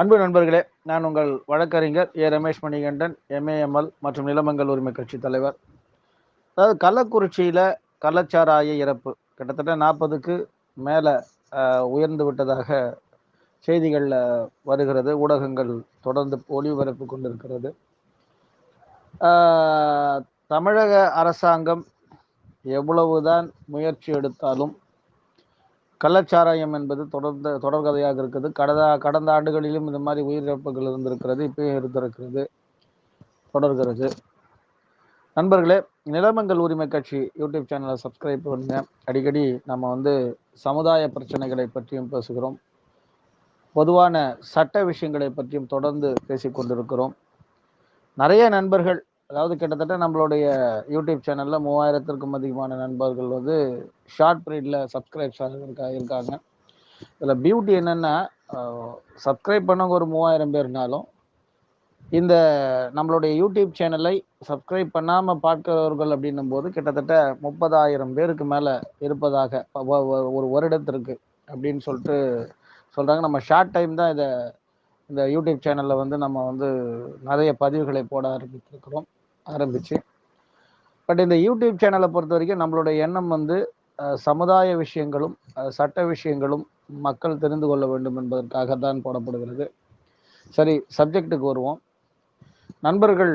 அன்பு நண்பர்களே நான் உங்கள் வழக்கறிஞர் ஏ. ரமேஷ் மணிகண்டன் எம்ஏஎம்எல் மற்றும் நிலமங்கல் உரிமை கட்சி தலைவர். அதாவது கள்ளக்குறிச்சியில் கள்ளச்சாராய இறப்பு. கிட்டத்தட்ட நாற்பதுக்கு மேலே உயர்ந்து விட்டதாக செய்திகளில் வருகிறது. ஊடகங்கள் தொடர்ந்து ஒளிபரப்பு கொண்டிருக்கிறது. தமிழக அரசாங்கம் எவ்வளவுதான் முயற்சி எடுத்தாலும் கள்ளச்சாராயம் என்பது தொடர்ந்த தொடர்கதையாக இருக்குது. கடந்த கடந்த ஆண்டுகளிலும் இந்த மாதிரி உயிரிழப்புகள் இருந்திருக்கிறது இப்பயும் இருந்திருக்கிறது தொடர்கிறது. நண்பர்களே நிலமங்கள் உரிமை கட்சி யூடியூப் சேனலை சப்ஸ்கிரைப் பண்ணுங்க. அடிக்கடி நம்ம வந்து சமுதாய பிரச்சனைகளை பற்றியும் பேசுகிறோம். பொதுவான சட்ட விஷயங்களை பற்றியும் தொடர்ந்து பேசிக்கொண்டிருக்கிறோம். நிறைய நண்பர்கள் அதாவது கிட்டத்தட்ட நம்மளுடைய யூடியூப் சேனல்ல மூவாயிரத்திற்கும் அதிகமான நண்பர்கள் வந்து ஷார்ட் பீரியட்ல சப்ஸ்கிரைப்ஸ் இருக்கா இருக்காங்க. இதில் பியூட்டி என்னன்னா சப்ஸ்கிரைப் பண்ணவங்க ஒரு மூவாயிரம் பேர்னாலும் இந்த நம்மளுடைய யூடியூப் சேனலை சப்ஸ்கிரைப் பண்ணாமல் பார்க்கிறவர்கள் அப்படின்னும் போது கிட்டத்தட்ட முப்பதாயிரம் பேருக்கு மேலே இருப்பதாக ஒரு வருடத்திற்கு அப்படின்னு சொல்லிட்டு சொல்கிறாங்க நம்ம ஷார்ட் டைம் தான் இதை இந்த யூடியூப் சேனலில் வந்து நம்ம வந்து நிறைய பதிவுகளை போட ஆரம்பித்திருக்கிறோம் ஆரம்பிச்சு. பட் இந்த யூடியூப் சேனலை பொறுத்த வரைக்கும் நம்மளுடைய எண்ணம் வந்து சமுதாய விஷயங்களும் சட்ட விஷயங்களும் மக்கள் தெரிந்து கொள்ள வேண்டும் என்பதற்காக தான் போடப்படுகிறது. சரி சப்ஜெக்ட்டுக்கு வருவோம். நண்பர்கள்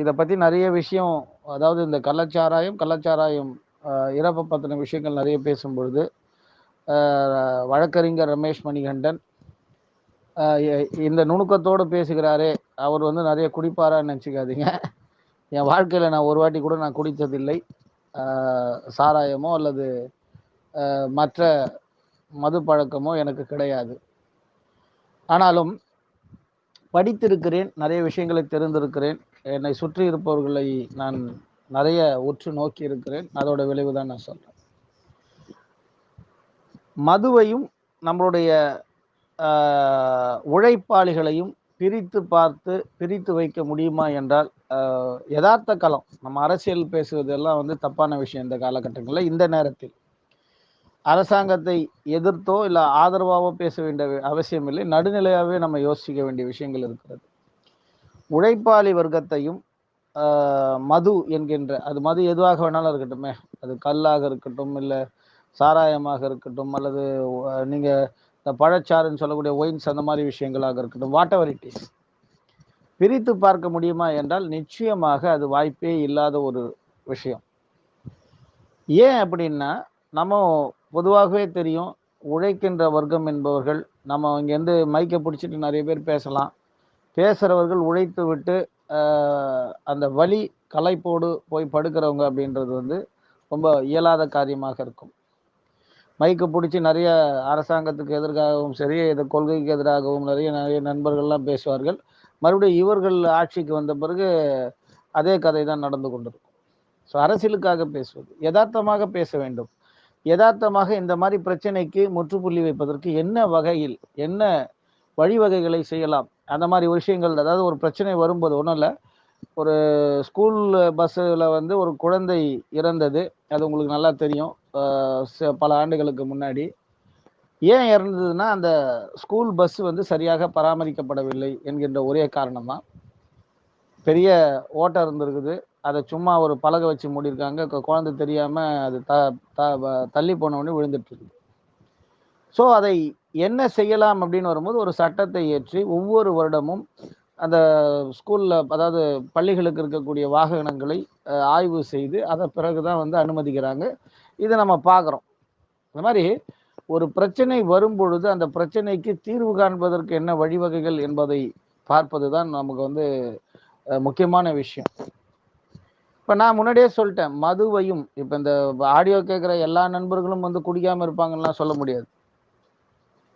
இதை பற்றி நிறைய விஷயம் அதாவது இந்த கள்ளச்சாராயம் கள்ளச்சாராயம் இறப்பை பற்றின விஷயங்கள் நிறைய பேசும்பொழுது வழக்கறிஞர் ரமேஷ் மணிகண்டன் இந்த நுணுக்கத்தோடு பேசுகிறாரே அவர் வந்து நிறைய குடிப்பாரான்னு நினச்சிக்காதீங்க. என் வாழ்க்கையில் நான் ஒரு வாட்டி கூட நான் குடித்ததில்லை. சாராயமோ அல்லது மற்ற மது பழக்கமோ எனக்கு கிடையாது. ஆனாலும் படித்திருக்கிறேன் நிறைய விஷயங்களை தெரிந்திருக்கிறேன். என்னை சுற்றி இருப்பவர்களை நான் நிறைய உற்று நோக்கி இருக்கிறேன். அதோட விளைவு தான் நான் சொல்கிறேன் மதுவையும் நம்மளுடைய உழைப்பாளிகளையும் பிரித்து பார்த்து பிரித்து வைக்க முடியுமா என்றால் யதார்த்த களம் நம்ம அரசியல் பேசுவதெல்லாம் வந்து தப்பான விஷயம் இந்த காலகட்டங்களில் இந்த நேரத்தில். அரசாங்கத்தை எதிர்த்தோ இல்லை ஆதரவாகவோ பேச வேண்டிய அவசியம் இல்லை. நடுநிலையாகவே நம்ம யோசிக்க வேண்டிய விஷயங்கள் இருக்கிறது. உழைப்பாளி வர்க்கத்தையும் மது என்கின்ற அது மது எதுவாக வேணாலும் இருக்கட்டுமே. அது கல்லாக இருக்கட்டும் இல்லை சாராயமாக இருக்கட்டும் அல்லது நீங்கள் இந்த பழச்சாறுன்னு சொல்லக்கூடிய ஒயின்ஸ் அந்த மாதிரி விஷயங்களாக இருக்கட்டும் வாட் எவர் இட் இஸ் பிரித்து பார்க்க முடியுமா என்றால் நிச்சயமாக அது வாய்ப்பே இல்லாத ஒரு விஷயம். ஏன் அப்படின்னா நம்ம பொதுவாகவே தெரியும் உழைக்கின்ற வர்க்கம் என்பவர்கள் நம்ம இங்கேருந்து மைக்கை பிடிச்சிட்டு நிறைய பேர் பேசலாம். பேசுகிறவர்கள் உழைத்து விட்டு அந்த வலி களைப்போடு போய் படுக்கிறவங்க அப்படின்றது வந்து ரொம்ப இயலாத காரியமாக இருக்கும். மைக்கு பிடிச்சி நிறைய அரசாங்கத்துக்கு எதிராகவும் சரி இந்த கொள்கைக்கு எதிராகவும் நிறைய நிறைய நண்பர்கள்லாம் பேசுவார்கள். மறுபடியும் இவர்கள் ஆட்சிக்கு வந்த பிறகு அதே கதை தான் நடந்து கொண்டிருக்கும். ஸோ அரசியலுக்காக பேசுவது யதார்த்தமாக பேச வேண்டும். யதார்த்தமாக இந்த மாதிரி பிரச்சனைக்கு முற்றுப்புள்ளி வைப்பதற்கு என்ன வகையில் என்ன வழிவகைகளை செய்யலாம்? அந்த மாதிரி விஷயங்கள் அதாவது ஒரு பிரச்சனை வரும்போது ஒன்றும் இல்லை ஒரு ஸ்கூல் பஸ்ஸில் வந்து ஒரு குழந்தை இறந்தது அது உங்களுக்கு நல்லா தெரியும். பல ஆண்டுகளுக்கு முன்னாடி ஏன் இறந்ததுன்னா அந்த ஸ்கூல் பஸ் வந்து சரியாக பராமரிக்கப்படவில்லை என்கின்ற ஒரே காரணமாக பெரிய ஓட்டம் இருந்திருக்குது. அதை சும்மா ஒரு பலகை வச்சு மூடியிருக்காங்க. குழந்தை தெரியாமல் அது த த தள்ளி போனவொடனே விழுந்துட்டு இருக்குது ஸோ அதை என்ன செய்யலாம் அப்படின்னு வரும்போது ஒரு சட்டத்தை ஏற்றி ஒவ்வொரு வருடமும் அந்த ஸ்கூலில் அதாவது பள்ளிகளுக்கு இருக்கக்கூடிய வாகனங்களை ஆய்வு செய்து அதை பிறகு தான் வந்து அனுமதிக்கிறாங்க. இதை நம்ம பார்க்குறோம். இந்த மாதிரி ஒரு பிரச்சனை வரும் பொழுது அந்த பிரச்சனைக்கு தீர்வு காண்பதற்கு என்ன வழிவகைகள் என்பதை பார்ப்பது தான் நமக்கு வந்து முக்கியமான விஷயம். இப்போ நான் முன்னாடியே சொல்லிட்டேன் மதுவையும் இப்போ இந்த ஆடியோ கேட்குற எல்லா நண்பர்களும் வந்து குடிக்காமல் இருப்பாங்கலாம் சொல்ல முடியாது.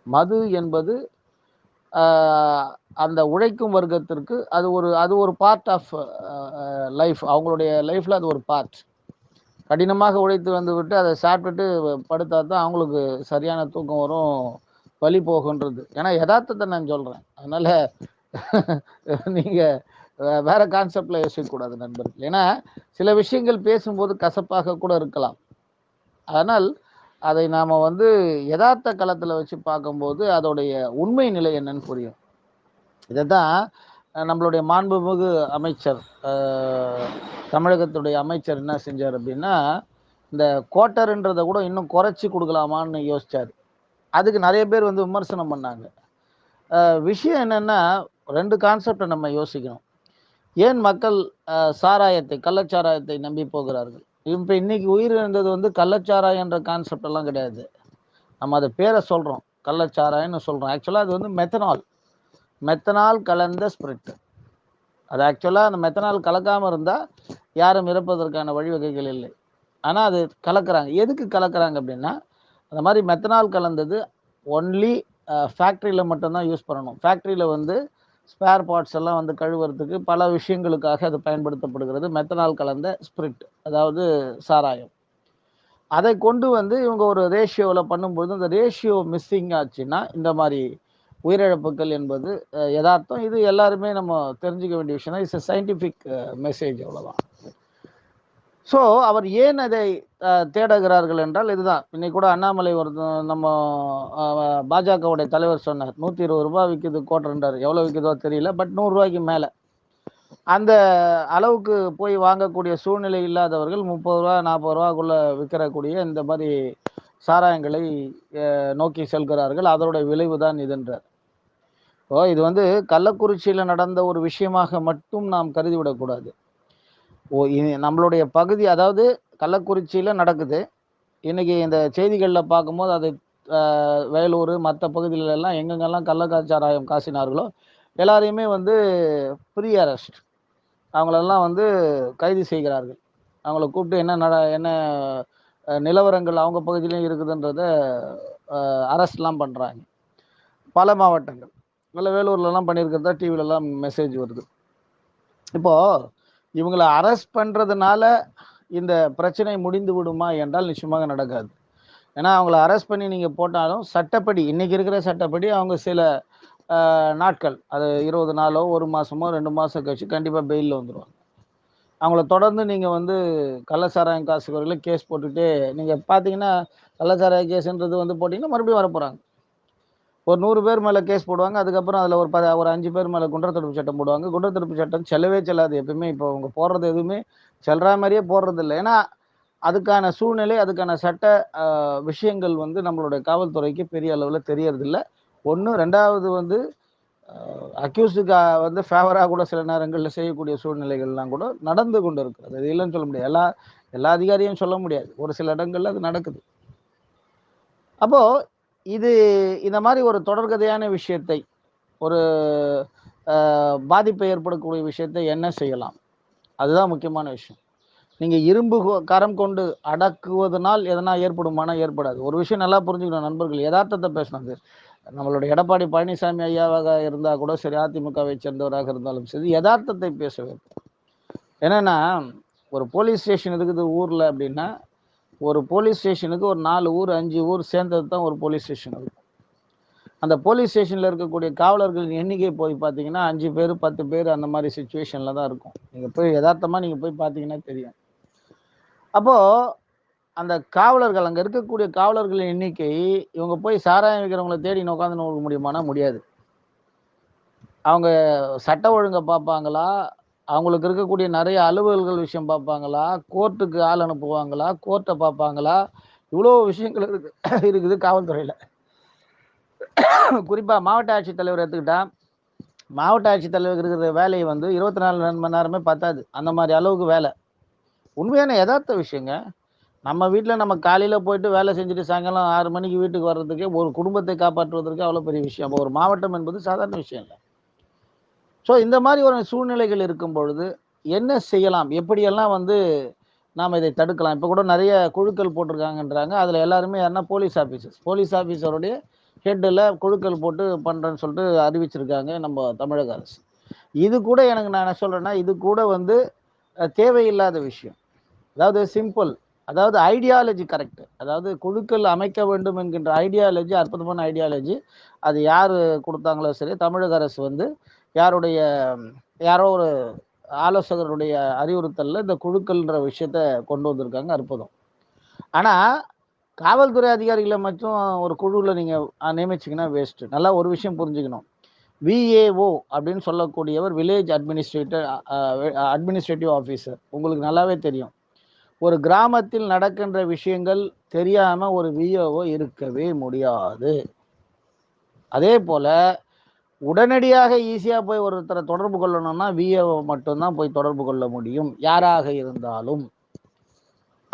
மது என்பது அந்த உழைக்கும் வர்க்கத்திற்கு அது ஒரு அது ஒரு பார்ட் ஆஃப் லைஃப் அவங்களுடைய லைஃப்பில் அது ஒரு பார்ட் கடினமாக உழைத்து வந்து விட்டு அதை சாப்பிட்டுட்டு படுத்தா தான் அவங்களுக்கு சரியான தூக்கம் வரும் வலி போகுன்றது. ஏன்னா யதார்த்தத்தை நான் சொல்கிறேன் அதனால் நீங்கள் வேற கான்செப்டில் யோசிக்கக்கூடாது நண்பர்கள் ஏன்னா சில விஷயங்கள் பேசும்போது கசப்பாக கூட இருக்கலாம். அதனால் அதை நாம் வந்து யதார்த்த களத்தில் வச்சு பார்க்கும்போது அதோடைய உண்மை நிலை என்னன்னு புரியும். இதை தான் நம்மளுடைய மாண்புமிகு அமைச்சர் தமிழகத்துடைய அமைச்சர் என்ன செஞ்சார் அப்படின்னா இந்த கோட்டர்ன்றதை கூட இன்னும் குறைச்சி கொடுக்கலாமான்னு யோசிச்சார். அதுக்கு நிறைய பேர் வந்து விமர்சனம் பண்ணாங்க. விஷயம் என்னென்னா ரெண்டு கான்செப்டை நம்ம யோசிக்கணும். ஏன் மக்கள் சாராயத்தை கள்ளச்சாராயத்தை நம்பி போகிறார்கள்? இப்போ இன்னைக்கு உயிரிழந்தது வந்து கள்ளச்சாராயன்ற கான்செப்டெல்லாம் கான்செப்ட் எல்லாம் கிடையாது. நம்ம அதை பேரை சொல்கிறோம் கள்ளச்சாராயம்னு சொல்கிறோம் ஆக்சுவலாக அது வந்து மெத்தனால் மெத்தனால் கலந்த ஸ்பிரிட். அது ஆக்சுவலாக அந்த மெத்தனால் கலக்காமல் இருந்தால் யாரும் இறப்பதற்கான வழிவகைகள் இல்லை. ஆனால் அது கலக்கிறாங்க. எதுக்கு கலக்கிறாங்க அப்படின்னா அந்த மாதிரி மெத்தனால் கலந்தது ஒன்லி ஃபேக்ட்ரியில் மட்டும்தான் யூஸ் பண்ணணும். ஃபேக்ட்ரியில் வந்து ஸ்பேர் பார்ட்ஸ் எல்லாம் வந்து கழுவுறதுக்கு பல விஷயங்களுக்காக அது பயன்படுத்தப்படுகிறது. மெத்தனால் கலந்த ஸ்பிரிட் அதாவது சாராயம். அதை கொண்டு வந்து இவங்க ஒரு ரேஷியோவில் பண்ணும்பொழுது அந்த ரேஷியோ மிஸ்ஸிங் ஆச்சுன்னா இந்த மாதிரி உயிரிழப்புகள் என்பது யதார்த்தம். இது எல்லாருமே நம்ம தெரிஞ்சுக்க வேண்டிய விஷயம். தான் இட்ஸ் சயின்டிஃபிக் மெசேஜ் அவ்வளோதான் ஸோ அவர் ஏன் அதை தேடுகிறார்கள் என்றால் இதுதான். இன்னைக்கு கூட அண்ணாமலை ஒரு நம்ம பாஜகவுடைய தலைவர் சொன்னார் நூற்றி இருபது ரூபாய் விற்கிது கோட்டர்ன்றார் எவ்வளோ விற்கிதோ தெரியல பட் நூறுரூவாய்க்கு மேலே. அந்த அளவுக்கு போய் வாங்கக்கூடிய சூழ்நிலை இல்லாதவர்கள் முப்பது ரூபா நாற்பது ரூபாக்குள்ளே விற்கிறக்கூடிய இந்த மாதிரி சாராயங்களை நோக்கி செல்கிறார்கள். அதனுடைய விளைவு தான் இதுன்றார். ஓ இது வந்து கள்ளக்குறிச்சியில் நடந்த ஒரு விஷயமாக மட்டும் நாம் கருதிவிடக்கூடாது ஓ நம்மளுடைய பகுதி அதாவது கள்ளக்குறிச்சியில் நடக்குது. இன்னைக்கு இந்த செய்திகளில் பார்க்கும்போது அது வேலூர் மற்ற பகுதிகளெல்லாம் எங்கெங்கெல்லாம் கள்ளக்காச்சாராயம் காசினார்களோ எல்லாரையுமே வந்து ப்ரீ அரெஸ்ட். அவங்களெல்லாம் வந்து கைது செய்கிறார்கள். அவங்கள கூப்பிட்டு என்ன நட என்ன நிலவரங்கள் அவங்க பகுதியிலையும் இருக்குதுன்றத அரெஸ்ட்லாம் பண்ணுறாங்க பல மாவட்டங்கள். நல்ல வேலூர்லலாம் பண்ணியிருக்கிறதா டிவிலலாம் மெசேஜ் வருது. இப்போது இவங்களை அரெஸ்ட் பண்ணுறதுனால இந்த பிரச்சனை முடிந்து விடுமா என்றால் நிச்சயமாக நடக்காது. ஏன்னா அவங்கள அரெஸ்ட் பண்ணி நீங்கள் போட்டாலும் சட்டப்படி இன்றைக்கி இருக்கிற சட்டப்படி அவங்க சில நாட்கள் அது இருபது நாளோ ஒரு மாதமோ ரெண்டு மாதம் கழிச்சு கண்டிப்பாக பெயிலில் வந்துடுவாங்க அவங்கள தொடர்ந்து நீங்கள் வந்து கள்ளச்சாராயம் காசு வரையில கேஸ் போட்டுகிட்டே நீங்கள் பார்த்தீங்கன்னா கள்ளச்சாராய கேஸுன்றது வந்து போட்டிங்கன்னா மறுபடியும் வர போகிறாங்க ஒரு நூறு பேர் மேலே கேஸ் போடுவாங்க. அதுக்கப்புறம் அதில் ஒரு ப ஒரு அஞ்சு பேர் மேலே குண்டர் தடுப்பு சட்டம் போடுவாங்க. குண்டர் தடுப்பு சட்டம் செல்லவே செல்லாது எப்பயுமே. இப்போ அவங்க போடுறது எதுவுமே செல்ற மாதிரியே போடுறது இல்லை. ஏன்னா அதுக்கான சூழ்நிலை அதுக்கான சட்ட விஷயங்கள் வந்து நம்மளுடைய காவல்துறைக்கு பெரிய அளவில் தெரியறதில்ல ஒன்று ரெண்டாவது வந்து அக்யூஸுக்கு வந்து ஃபேவராக கூட சில நேரங்களில் செய்யக்கூடிய சூழ்நிலைகள்லாம் கூட நடந்து கொண்டு இருக்கிறது. அது இல்லைன்னு சொல்ல முடியாது. எல்லா எல்லா அதிகாரியும் சொல்ல முடியாது. ஒரு சில இடங்கள்ல அது நடக்குது. அப்போது இது இந்த மாதிரி ஒரு தொடர்கதையான விஷயத்தை ஒரு பாதிப்பை ஏற்படக்கூடிய விஷயத்தை என்ன செய்யலாம்? அதுதான் முக்கியமான விஷயம். நீங்கள் இரும்பு கரம் கொண்டு அடக்குவதனால் எதனா ஏற்படுமானா ஏற்படாது. ஒரு விஷயம் நல்லா புரிஞ்சுக்கணும் நண்பர்கள். யதார்த்தத்தை பேசினது நம்மளோட நம்மளுடைய எடப்பாடி பழனிசாமி ஐயாவாக இருந்தால் கூட சரி அதிமுகவை சேர்ந்தவராக இருந்தாலும் சரி யதார்த்தத்தை பேச வேண்டும். என்னென்னா ஒரு போலீஸ் ஸ்டேஷன் இருக்குது ஊரில் அப்படின்னா ஒரு போலீஸ் ஸ்டேஷனுக்கு ஒரு நாலு ஊர் அஞ்சு ஊர் சேர்ந்தது தான் ஒரு போலீஸ் ஸ்டேஷன் இருக்கும் அந்த போலீஸ் ஸ்டேஷனில் இருக்கக்கூடிய காவலர்களின் எண்ணிக்கை போய் பார்த்தீங்கன்னா அஞ்சு பேர் பத்து பேர் அந்த மாதிரி சுச்சுவேஷனில் தான் இருக்கும். நீங்கள் போய் யதார்த்தமாக நீங்கள் போய் பார்த்தீங்கன்னா தெரியும். அப்போது அந்த காவலர்கள் அங்கே இருக்கக்கூடிய காவலர்களின் எண்ணிக்கை இவங்க போய் சாராயம் வைக்கிறவங்களை தேடி உட்காந்து நோக்க முடியுமானா முடியாது. அவங்க சட்ட ஒழுங்கை பார்ப்பாங்களா? அவங்களுக்கு இருக்கக்கூடிய நிறைய அலுவல்கள் விஷயம் பார்ப்பாங்களா? கோர்ட்டுக்கு ஆள் அனுப்புவாங்களா? கோர்ட்டை பார்ப்பாங்களா? இவ்வளோ விஷயங்கள் இருக்கு. இருக்குது காவல்துறையில். குறிப்பாக மாவட்ட ஆட்சித்தலைவர் எடுத்துக்கிட்டா மாவட்ட ஆட்சித்தலைவர் இருக்கிற வேலையை வந்து இருபத்தி நாலு மணி நேரமே பத்தாது. அந்த மாதிரி அளவுக்கு வேலை. உண்மையான யதார்த்த விஷயங்க. நம்ம வீட்டில் நம்ம காலையில் போயிட்டு வேலை செஞ்சுட்டு சாயங்காலம் ஆறு மணிக்கு வீட்டுக்கு வர்றதுக்கே ஒரு குடும்பத்தை காப்பாற்றுவதற்கு அவ்வளோ பெரிய விஷயம். அப்போ ஒரு மாவட்டம் என்பது சாதாரண விஷயம் இல்லை ஸோ இந்த மாதிரி ஒரு சூழ்நிலைகள் இருக்கும் பொழுது என்ன செய்யலாம்? எப்படியெல்லாம் வந்து நாம் இதை தடுக்கலாம்? இப்போ கூட நிறைய குழுக்கள் போட்டிருக்காங்கன்றாங்க. அதில் எல்லாருமே யாருன்னா போலீஸ் ஆஃபீஸர்ஸ் போலீஸ் ஆஃபீஸருடைய ஹெட்டில் குழுக்கள் போட்டு பண்ணுறேன்னு சொல்லிட்டு அறிவிச்சிருக்காங்க நம்ம தமிழக அரசு. இது கூட எனக்கு நான் என்ன சொல்கிறேன்னா இது கூட வந்து தேவையில்லாத விஷயம். அதாவது சிம்பிள் அதாவது ஐடியாலஜி கரெக்ட் அதாவது குழுக்கள் அமைக்க வேண்டும் என்கின்ற ஐடியாலஜி அற்புதமான ஐடியாலஜி அது யார் கொடுத்தாங்களோ சரி தமிழக அரசு வந்து யாருடைய யாரோ ஒரு ஆலோசகருடைய அறிவுறுத்தலில் இந்த குழுக்கள்ன்ற விஷயத்த கொண்டு வந்திருக்காங்க அற்புதம். ஆனால் காவல்துறை அதிகாரிகளை மட்டும் ஒரு குழுவில் நீங்கள் நியமிச்சிங்கன்னா வேஸ்ட்டு நல்லா ஒரு விஷயம் புரிஞ்சுக்கணும். விஏஓ அப்படின்னு சொல்லக்கூடியவர் வில்லேஜ் அட்மினிஸ்ட்ரேட்டர் அட்மினிஸ்ட்ரேட்டிவ் ஆஃபீஸர் உங்களுக்கு நல்லாவே தெரியும். ஒரு கிராமத்தில் நடக்கின்ற விஷயங்கள் தெரியாமல் ஒரு விஏஓ இருக்கவே முடியாது. அதே போல் உடனடியாக ஈஸியாக போய் ஒருத்தரை தொடர்பு கொள்ளணும்னா விஏஓ மட்டும்தான் போய் தொடர்பு கொள்ள முடியும். யாராக இருந்தாலும்.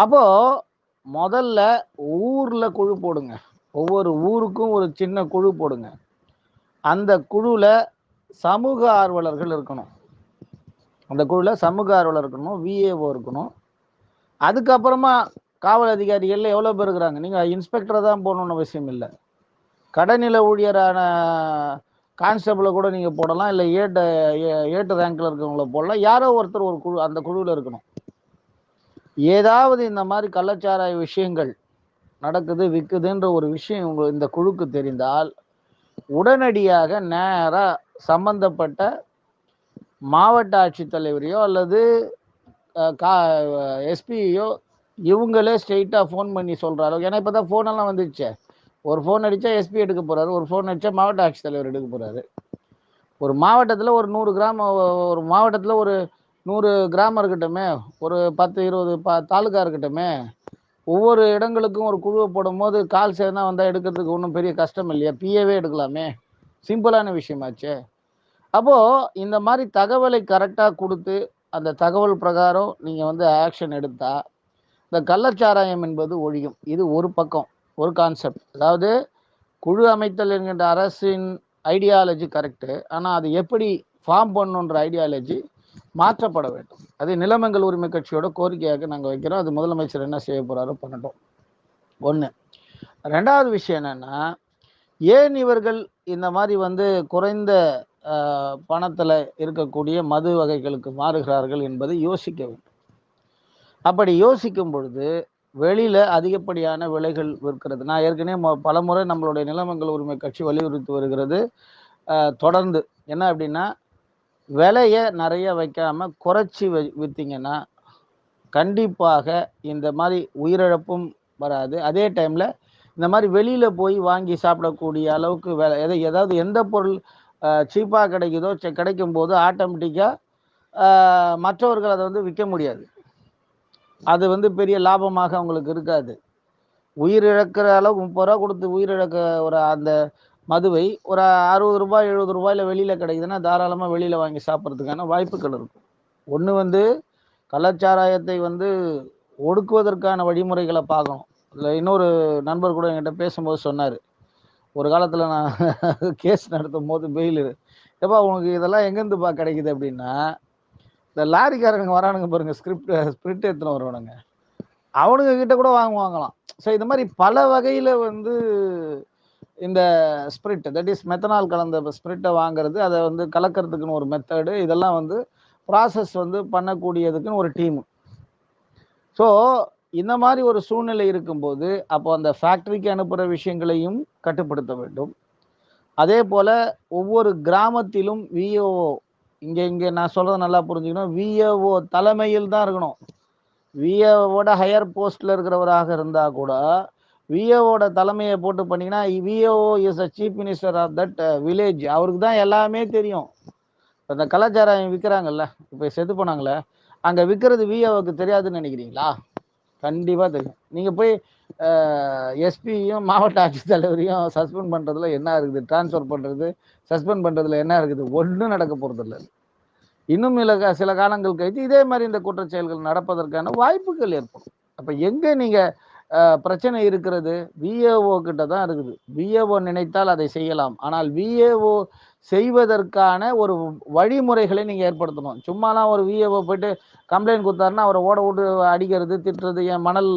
அப்போ முதல்ல ஊரில் குழு போடுங்க. ஒவ்வொரு ஊருக்கும் ஒரு சின்ன குழு போடுங்க. அந்த குழுவில் சமூக ஆர்வலர்கள் இருக்கணும். அந்த குழுவில் சமூக ஆர்வலர் இருக்கணும் விஏஓ இருக்கணும். அதுக்கப்புறமா காவல் அதிகாரிகள் எவ்வளோ பேர் இருக்கிறாங்க? நீங்கள் இன்ஸ்பெக்டரை தான் போகணுன்னு அவசியம் இல்லை. கடைநில ஊழியரான கான்ஸ்டபிளை கூட நீங்கள் போடலாம் இல்லை ஏட்டு ஏ- ஏட்டு ரேங்கில் இருக்கவங்கள போடலாம். யாரோ ஒருத்தர் ஒரு குழு அந்த குழுவில் இருக்கணும். ஏதாவது இந்த மாதிரி கள்ளச்சாராய விஷயங்கள் நடக்குது விற்குதுன்ற ஒரு விஷயம் உங்க இந்த குழுக்கு தெரிந்தால் உடனடியாக நேராக சம்பந்தப்பட்ட மாவட்ட ஆட்சித்தலைவரையோ அல்லது கா எஸ்பியோ இவங்களே ஸ்ட்ரெயிட்டாக ஃபோன் பண்ணி சொல்கிறாரோ ஏன்னா இப்போ தான் ஃபோனெல்லாம் வந்துடுச்சே ஒரு ஃபோன் அடித்தா எஸ்பி எடுக்க போகிறாரு ஒரு ஃபோன் அடித்தா மாவட்ட ஆட்சித்தலைவர் எடுக்க போகிறாரு ஒரு மாவட்டத்தில் ஒரு நூறு கிராம ஒரு மாவட்டத்தில் ஒரு நூறு கிராமம் இருக்கட்டுமே ஒரு பத்து இருபது ப தாலுக்கா இருக்கட்டுமே ஒவ்வொரு இடங்களுக்கும் ஒரு குழுவை போடும்போது கால் சேர்ந்தா வந்தால் எடுக்கிறதுக்கு ஒன்றும் பெரிய கஷ்டம் இல்லையா? பிஏவே எடுக்கலாமே. சிம்பிளான விஷயமாச்சே. அப்போது இந்த மாதிரி தகவலை கரெக்டாக கொடுத்து அந்த தகவல் பிரகாரம் நீங்கள் வந்து ஆக்ஷன் எடுத்தால் இந்த கள்ளச்சாராயம் என்பது ஒழியும். இது ஒரு பக்கம். ஒரு கான்செப்ட் அதாவது குழு அமைத்தல் என்கின்ற அரசின் ஐடியாலஜி கரெக்டு ஆனால் அது எப்படி ஃபார்ம் பண்ணுன்ற ஐடியாலஜி மாற்றப்பட வேண்டும். அது நிலமங்கள் உரிமை கட்சியோட கோரிக்கையாக நாங்கள் வைக்கிறோம். அது முதலமைச்சர் என்ன செய்ய போகிறாரோ பண்ணட்டும். ஒன்று ரெண்டாவது விஷயம் என்னென்னா ஏன் இவர்கள் இந்த மாதிரி வந்து குறைந்த பணத்தில் இருக்கக்கூடிய மது வகைகளுக்கு மாறுகிறார்கள் என்பதை யோசிக்க வேண்டும். அப்படி யோசிக்கும் பொழுது வெளியில அதிகப்படியான விலைகள் விற்கிறது. நான் ஏற்கனவே மொ- பலமுறை நம்மளுடைய நிலமங்கள் உரிமை கட்சி வலியுறுத்தி வருகிறது. தொடர்ந்து. என்ன அப்படின்னா விலையை நிறைய வைக்காம குறைச்சி விற்றீங்கன்னா கண்டிப்பாக இந்த மாதிரி உயிரிழப்பும் வராது. அதே டைம்ல இந்த மாதிரி வெளியில போய் வாங்கி சாப்பிடக்கூடிய அளவுக்கு விலை எதை ஏதாவது எந்த பொருள் சீப்பாக கிடைக்குதோ கிடைக்கும் போது ஆட்டோமேட்டிக்காக மற்றவர்கள் அதை வந்து விற்க முடியாது. அது வந்து பெரிய லாபமாக அவங்களுக்கு இருக்காது. உயிர் இழக்கிற அளவுக்கு முப்பது ரூபா கொடுத்து உயிர் இழக்க ஒரு அந்த மதுவை ஒரு அறுபது ரூபாய் எழுபது ரூபாயில வெளியில் கிடைக்குதுன்னா தாராளமாக வெளியில் வாங்கி சாப்பிட்றதுக்கான வாய்ப்புகள் இருக்கும். ஒன்று வந்து கலாச்சாராயத்தை வந்து ஒடுக்குவதற்கான வழிமுறைகளை பார்க்கணும். இல்லை இன்னொரு நண்பர் கூட என்கிட்ட பேசும்போது சொன்னார். ஒரு காலத்தில் நான் கேஸ் நடத்தும் போது பெயில் எப்பா உனக்கு இதெல்லாம் எங்கேருந்துப்பா கிடைக்குது? அப்படின்னா இந்த லாரிக்காரனுங்க வரானுங்க பாருங்க ஸ்கிரிப்ட் ஸ்பிரிட் எடுத்துன்னு வருவானுங்க அவனுங்க கிட்ட கூட வாங்குவாங்களாம் ஸோ இந்த மாதிரி பல வகையில் வந்து இந்த ஸ்பிரிட் தட் இஸ் மெத்தனால் கலந்த ஸ்பிரிட்டை வாங்குறது அதை வந்து கலக்கிறதுக்குன்னு ஒரு மெத்தடு இதெல்லாம் வந்து ப்ராசஸ் வந்து பண்ணக்கூடியதுக்குன்னு ஒரு டீம் ஸோ இந்த மாதிரி ஒரு சூழ்நிலை இருக்கும்போது அப்போ அந்த ஃபேக்ட்ரிக்கு அனுப்புகிற விஷயங்களையும் கட்டுப்படுத்த வேண்டும். அதே போல் ஒவ்வொரு கிராமத்திலும் விஓஓ இங்கே இங்கே நான் சொல்றத நல்லா புரிஞ்சுக்கணும். விஏஓ தலைமையில் தான் இருக்கணும். விஏஓட ஹையர் போஸ்ட்ல இருக்கிறவராக இருந்தா கூட விஏஓட தலைமையை போட்டு பண்ணீங்கன்னா VAO is a chief minister of that village அவருக்கு தான் எல்லாமே தெரியும். அந்த கலாச்சாரம் விற்கிறாங்கல்ல இப்போ செத்து போனாங்களே அங்கே விற்கிறது விஏஓக்கு தெரியாதுன்னு நினைக்கிறீங்களா? கண்டிப்பாக தெரியும். நீங்கள் போய் எஸ்பியும் மாவட்ட ஆட்சித்தலைவரையும் சஸ்பெண்ட் பண்ணுறதுல என்ன இருக்குது? ட்ரான்ஸ்ஃபர் பண்ணுறது சஸ்பெண்ட் பண்ணுறதுல என்ன இருக்குது? ஒன்றும் நடக்க போகிறதில்ல இன்னும் சில சில காலங்கள் கழித்து இதே மாதிரி இந்த குற்றச்செயல்கள் நடப்பதற்கான வாய்ப்புகள் ஏற்படும். அப்போ எங்கே நீங்கள் பிரச்சனை இருக்கிறது? விஏஓ கிட்ட தான் இருக்குது. விஏஓ நினைத்தால் அதை செய்யலாம். ஆனால் விஏஓ செய்வதற்கான ஒரு வழிமுறைகளை நீங்கள் ஏற்படுத்தணும். சும்மாலாம் ஒரு விஏஓ போயிட்டு கம்ப்ளைண்ட் கொடுத்தாருன்னா அவரை ஓட விட்டு அடிக்கிறது திட்டுறது என் மணல்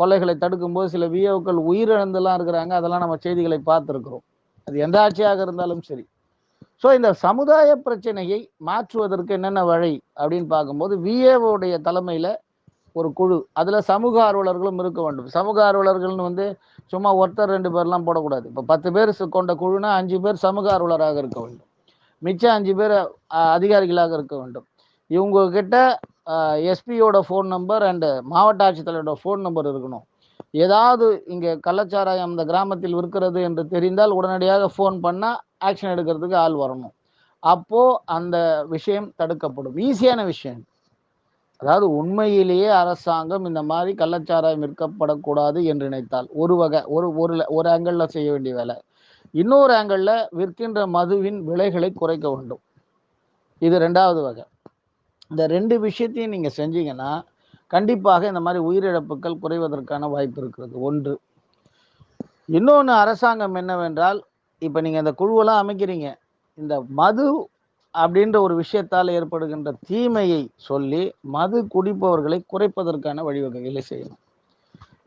கொலைகளை தடுக்கும்போது சில விஏஓக்கள் உயிரிழந்தெல்லாம் இருக்கிறாங்க. அதெல்லாம் நம்ம செய்திகளை பார்த்துருக்குறோம். அது எந்த ஆட்சியாக இருந்தாலும் சரி. ஸோ இந்த சமுதாய பிரச்சனையை மாற்றுவதற்கு என்னென்ன வழி அப்படின்னு பார்க்கும்போது விஏஓடைய தலைமையில் ஒரு குழு. அதில் சமூக ஆர்வலர்களும் இருக்க வேண்டும். சமூக ஆர்வலர்கள்னு வந்து சும்மா ஒருத்தர் ரெண்டு பேர்லாம் போடக்கூடாது. இப்போ பத்து பேர் கொண்ட குழுனா அஞ்சு பேர் சமூக ஆர்வலராக இருக்க வேண்டும். மிச்சம் அஞ்சு பேர் அதிகாரிகளாக இருக்க வேண்டும். இவங்க கிட்ட எஸ்பியோட ஃபோன் நம்பர் அண்டு மாவட்ட ஆட்சித்தலைவரோட ஃபோன் நம்பர் இருக்கணும். ஏதாவது இங்கே கள்ளச்சாராயம் அந்த கிராமத்தில் இருக்கிறது என்று தெரிந்தால் உடனடியாக ஃபோன் பண்ணால் ஆக்ஷன் எடுக்கிறதுக்கு ஆள் வரணும். அப்போது அந்த விஷயம் தடுக்கப்படும். ஈஸியான விஷயம். அதாவது உண்மையிலேயே அரசாங்கம் இந்த மாதிரி கள்ளச்சாராயம் விற்கப்படக்கூடாது என்று நினைத்தால் ஒரு வகை ஒரு ஒரு ஒரு ஆங்கிளில் செய்ய வேண்டிய வேலை. இன்னொரு ஆங்கிளில் விற்கின்ற மதுவின் விலைகளை குறைக்க வேண்டும். இது ரெண்டாவது வகை. இந்த ரெண்டு விஷயத்தையும் நீங்கள் செஞ்சீங்கன்னா கண்டிப்பாக இந்த மாதிரி உயிரிழப்புகள் குறைவதற்கான வாய்ப்பு இருக்கிறது. ஒன்று. இன்னொன்று அரசாங்கம் என்னவென்றால் இப்போ நீங்கள் இந்த குழுவெல்லாம் அமைக்கிறீங்க. இந்த மது அப்படின்ற ஒரு விஷயத்தால் ஏற்படுகின்ற தீமையை சொல்லி மது குடிப்பவர்களை குறைப்பதற்கான வழிவகைகளை செய்யணும்.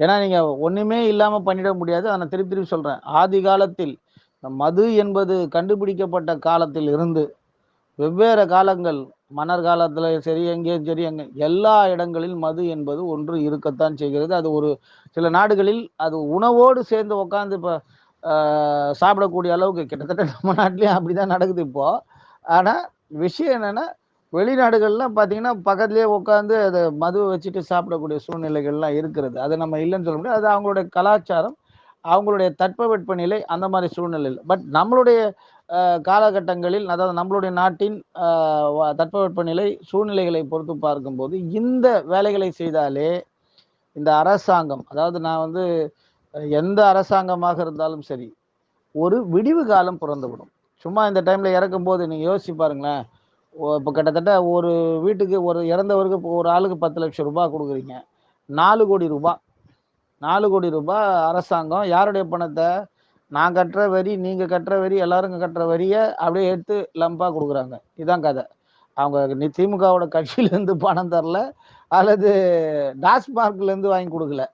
ஏன்னா நீங்கள் ஒன்றுமே இல்லாமல் பண்ணிட முடியாது. அதை நான் திருப்பி திருப்பி சொல்கிறேன் ஆதி காலத்தில் மது என்பது கண்டுபிடிக்கப்பட்ட காலத்தில் இருந்து வெவ்வேறு காலங்கள் மன்னர் காலத்தில் சரி எங்கேயும் சரி எங்கே எல்லா இடங்களிலும் மது என்பது ஒன்று இருக்கத்தான் செய்கிறது. அது ஒரு சில நாடுகளில் அது உணவோடு சேர்ந்து உட்காந்து இப்போ சாப்பிடக்கூடிய அளவுக்கு கிட்டத்தட்ட நம்ம நாட்டிலேயே அப்படி தான் நடக்குது இப்போது ஆனால் விஷயம் என்னென்னா வெளிநாடுகள்லாம் பார்த்தீங்கன்னா பக்கத்துலேயே உட்காந்து அதை மதுவை வச்சுட்டு சாப்பிடக்கூடிய சூழ்நிலைகள்லாம் இருக்கிறது. அதை நம்ம இல்லைன்னு சொல்ல முடியாது. அது அவங்களுடைய கலாச்சாரம் அவங்களுடைய தட்பவெட்ப நிலை அந்த மாதிரி சூழ்நிலையில். பட் நம்மளுடைய காலகட்டங்களில் அதாவது நம்மளுடைய நாட்டின் தட்பவெட்ப நிலை சூழ்நிலைகளை பொறுத்து பார்க்கும்போது இந்த வேலைகளை செய்தாலே இந்த அரசாங்கம் அதாவது நான் வந்து எந்த அரசாங்கமாக இருந்தாலும் சரி ஒரு விடிவு காலம் பிறந்துவிடும். சும்மா இந்த டைமில் இறக்கும் போது நீங்கள் யோசிச்சு பாருங்களேன். இப்போ கிட்டத்தட்ட ஒரு வீட்டுக்கு ஒரு இறந்தவருக்கு ஒரு ஆளுக்கு பத்து லட்சம் ரூபாய் கொடுக்குறீங்க. நாலு கோடி ரூபாய் நாலு கோடி ரூபாய் அரசாங்கம் யாருடைய பணத்தை? நான் கட்டுற வரி நீங்கள் கட்டுற வரி எல்லாரும் கட்டுற வரியை அப்படியே எடுத்து லம்பாக கொடுக்குறாங்க. இதுதான் கதை. அவங்க திமுகவோட கட்சியிலேருந்து பணம் தரல அல்லது டாஸ்மார்க்லேருந்து வாங்கி கொடுக்கல.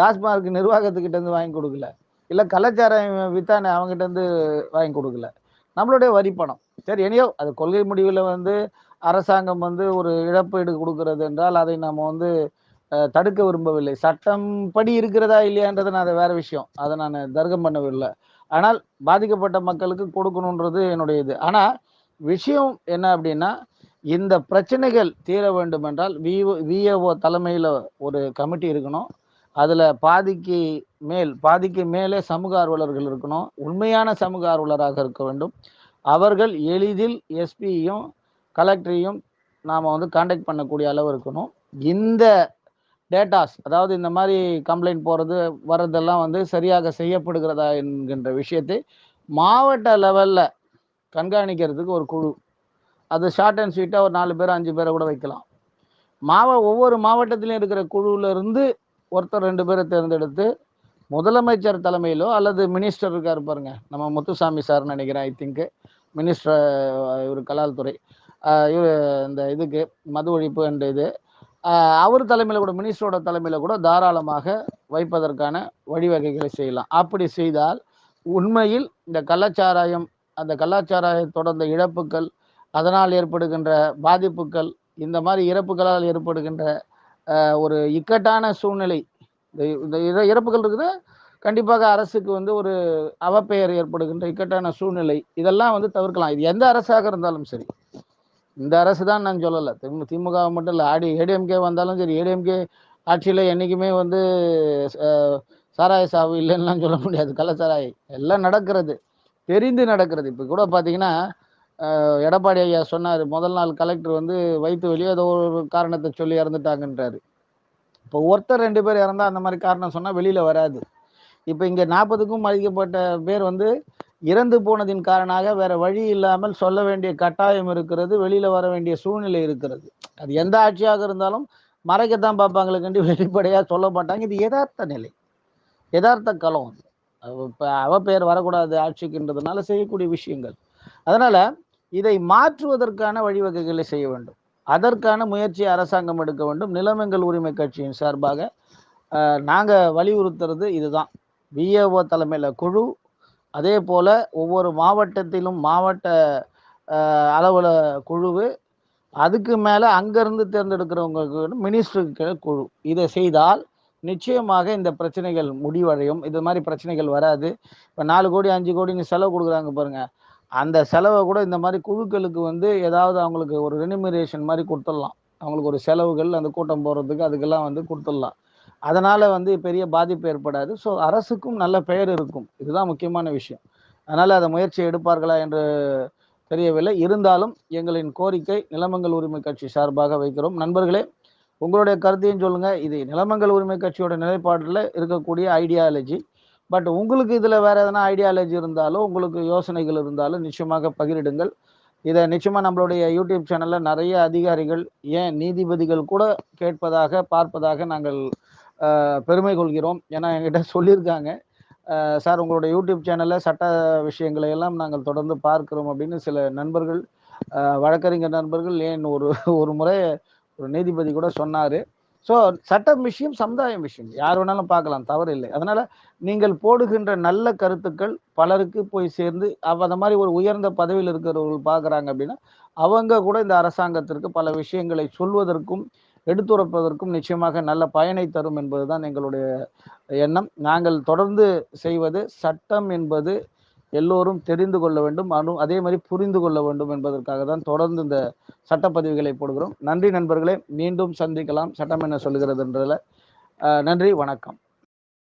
டாஸ்மார்க் நிர்வாகத்துக்கிட்டேருந்து வாங்கி கொடுக்கல. இல்லை கலாச்சாரம் வித்தானே அவங்ககிட்டேருந்து வாங்கி கொடுக்கல. நம்மளுடைய வரி பணம். சரி எனியோ அது கொள்கை முடிவில் வந்து அரசாங்கம் வந்து ஒரு இழப்பீடு கொடுக்கறது என்றால் அதை நம்ம வந்து தடுக்க விரும்பவில்லை. சட்டம் படி இருக்கிறதா இல்லையான்றது நான் அதை வேற விஷயம். அதை நான் தர்க்கம் பண்ணவில்லை. ஆனால் பாதிக்கப்பட்ட மக்களுக்கு கொடுக்கணுன்றது என்னுடைய இது. ஆனால் விஷயம் என்ன அப்படின்னா இந்த பிரச்சனைகள் தீர வேண்டும் என்றால் விஓ விஏஓ தலைமையில் ஒரு கமிட்டி இருக்கணும். அதில் பாதிக்கு மேல் பாதிக்கு மேலே சமூக ஆர்வலர்கள் இருக்கணும். உண்மையான சமூக ஆர்வலராக இருக்க வேண்டும். அவர்கள் எளிதில் எஸ்பியும் கலெக்டரையும் நாம் வந்து காண்டாக்ட் பண்ணக்கூடிய அளவு இருக்கணும். இந்த டேட்டாஸ் அதாவது இந்த மாதிரி கம்ப்ளைண்ட் போகிறது வர்றதெல்லாம் வந்து சரியாக செய்யப்படுகிறதா என்கின்ற விஷயத்தை மாவட்ட லெவலில் கண்காணிக்கிறதுக்கு ஒரு குழு. அது ஷார்ட் அண்ட் ஸ்வீட்டாக ஒரு நாலு பேர் அஞ்சு பேரை கூட வைக்கலாம். மாவ ஒவ்வொரு மாவட்டத்திலையும் இருக்கிற குழுவிலேருந்து ஒருத்தர் ரெண்டு பேரை தேர்ந்தெடுத்து முதலமைச்சர் தலைமையிலோ அல்லது மினிஸ்டர் இருக்கார் பாருங்க நம்ம முத்துசாமி சார்னு நினைக்கிறேன் ஐ திங்க்கு மினிஸ்டர் இவர் கலால்துறை இவர் இந்த இதுக்கு மது ஒழிப்பு என்ற இது. அவர் தலைமையில் கூட மினிஸ்டரோட தலைமையில் கூட தாராளமாக வைப்பதற்கான வழிவகைகளை செய்யலாம். அப்படி செய்தால் உண்மையில் இந்த கள்ளச்சாராயம் அந்த கள்ளச்சாராயம் தொடர்ந்த இழப்புகள் அதனால் ஏற்படுகின்ற பாதிப்புகள் இந்த மாதிரி இறப்புகளால் ஏற்படுகின்ற ஒரு இக்கட்டான சூழ்நிலை. இந்த இறப்புகள் இருக்குது. கண்டிப்பாக அரசுக்கு வந்து ஒரு அவப்பெயர் ஏற்படுகின்ற இக்கட்டான சூழ்நிலை. இதெல்லாம் வந்து தவிர்க்கலாம். இது எந்த அரசாக இருந்தாலும் சரி. இந்த அரசு தான் நான் சொல்லலை. திமு திமுக மட்டும் இல்லை. ஆடி ஏடிஎம்கே வந்தாலும் சரி. ஏடிஎம்கே ஆட்சியில் என்றைக்குமே வந்து சாராய சாவு இல்லைன்னுலாம் சொல்ல முடியாது. கள்ளச்சாராய் எல்லாம் நடக்கிறது. தெரிந்து நடக்கிறது. இப்போ கூட பார்த்தீங்கன்னா எடப்பாடி ஐயா சொன்னார் முதல் நாள் கலெக்டர் வந்து வயிற்று வெளியே ஏதோ ஒரு காரணத்தை சொல்லி இறந்துட்டாங்கன்றாரு. இப்போ ஒருத்தர் ரெண்டு பேர் இறந்தால் அந்த மாதிரி காரணம் சொன்னால் வெளியில் வராது. இப்போ இங்கே நாற்பதுக்கும் மதிக்கப்பட்ட பேர் வந்து இறந்து போனதின் காரணமாக வேற வழி இல்லாமல் சொல்ல வேண்டிய கட்டாயம் இருக்கிறது வெளியில் வர வேண்டிய சூழ்நிலை இருக்கிறது. அது எந்த ஆட்சியாக இருந்தாலும் மறைக்கத்தான் பார்ப்பாங்களே கண்டி வெளிப்படையாக சொல்ல மாட்டாங்க. இது யதார்த்த நிலை. யதார்த்த களம். இப்போ அவ பெயர் வரக்கூடாது ஆட்சிக்குன்றதுனால செய்யக்கூடிய விஷயங்கள். அதனால் இதை மாற்றுவதற்கான வழிவகைகளை செய்ய வேண்டும். அதற்கான முயற்சி அரசாங்கம் எடுக்க வேண்டும். நிலமங்கள் உரிமை கட்சியின் சார்பாக நாங்கள் வலியுறுத்துறது இதுதான். விஏஓ தலைமையில் குழு அதே போல் ஒவ்வொரு மாவட்டத்திலும் மாவட்ட அளவில் குழு அதுக்கு மேலே அங்கேருந்து தேர்ந்தெடுக்கிறவங்களுக்கு மினிஸ்டருக்கு குழு. இதை செய்தால் நிச்சயமாக இந்த பிரச்சனைகள் முடிவடையும். இது மாதிரி பிரச்சனைகள் வராது. இப்போ நாலு கோடி அஞ்சு கோடின்னு செலவு கொடுக்குறாங்க பாருங்கள் அந்த செலவை கூட இந்த மாதிரி குழுக்களுக்கு வந்து ஏதாவது அவங்களுக்கு ஒரு ரெனிமரேஷன் மாதிரி கொடுத்துடலாம். அவங்களுக்கு ஒரு செலவுகள் அந்த கூட்டம் போகிறதுக்கு அதுக்கெல்லாம் வந்து கொடுத்துடலாம். அதனால் வந்து பெரிய பாதிப்பு ஏற்படாது. ஸோ அரசுக்கும் நல்ல பெயர் இருக்கும். இதுதான் முக்கியமான விஷயம். அதனால் அதை முயற்சி எடுப்பார்களா என்று தெரியவில்லை. இருந்தாலும் எங்களின் கோரிக்கை நிலமங்கல் உரிமை கட்சி சார்பாக வைக்கிறோம். நண்பர்களே உங்களுடைய கருத்தையும் சொல்லுங்கள் இது நிலமங்கல் உரிமை கட்சியோட நிலைப்பாட்டில் இருக்கக்கூடிய ஐடியாலஜி பட் உங்களுக்கு இதில் வேற எதனா ஐடியாலஜி இருந்தாலும் உங்களுக்கு யோசனைகள் இருந்தாலும் நிச்சயமாக பகிரிடுங்கள். இதை நிச்சயமாக நம்மளுடைய யூடியூப் சேனலில் நிறைய அதிகாரிகள் ஏன் நீதிபதிகள் கூட கேட்பதாக பார்ப்பதாக நாங்கள் பெருமை கொள்கிறோம். ஏன்னா என்கிட்ட சொல்லியிருக்காங்க. சார் உங்களுடைய யூடியூப் சேனலில் சட்ட விஷயங்களை எல்லாம் நாங்கள் தொடர்ந்து பார்க்கிறோம் அப்படின்னு சில நண்பர்கள் வழக்கறிஞர் நண்பர்கள் ஏன் ஒரு ஒரு முறை ஒரு நீதிபதி கூட சொன்னார். ஸோ சட்டம் விஷயம் சமுதாயம் விஷயம். யார் வேணாலும் பார்க்கலாம் தவறு இல்லை. அதனால நீங்கள் போடுகின்ற நல்ல கருத்துக்கள் பலருக்கு போய் சேர்ந்து அவ அந்த மாதிரி ஒரு உயர்ந்த பதவியில் இருக்கிறவர்கள் பார்க்குறாங்க அப்படின்னா அவங்க கூட இந்த அரசாங்கத்திற்கு பல விஷயங்களை சொல்வதற்கும் எடுத்துரைப்பதற்கும் நிச்சயமாக நல்ல பயனை தரும் என்பதுதான் எங்களுடைய எண்ணம். நாங்கள் தொடர்ந்து செய்வது சட்டம் என்பது எல்லோரும் தெரிந்து கொள்ள வேண்டும் அனு அதே மாதிரி புரிந்து கொள்ள வேண்டும் என்பதற்காக தான் தொடர்ந்து இந்த சட்டப்பதிவுகளை போடுகிறோம். நன்றி நண்பர்களே மீண்டும் சந்திக்கலாம். சட்டம் என்ன சொல்லுகிறதுன்றதுல. நன்றி வணக்கம்.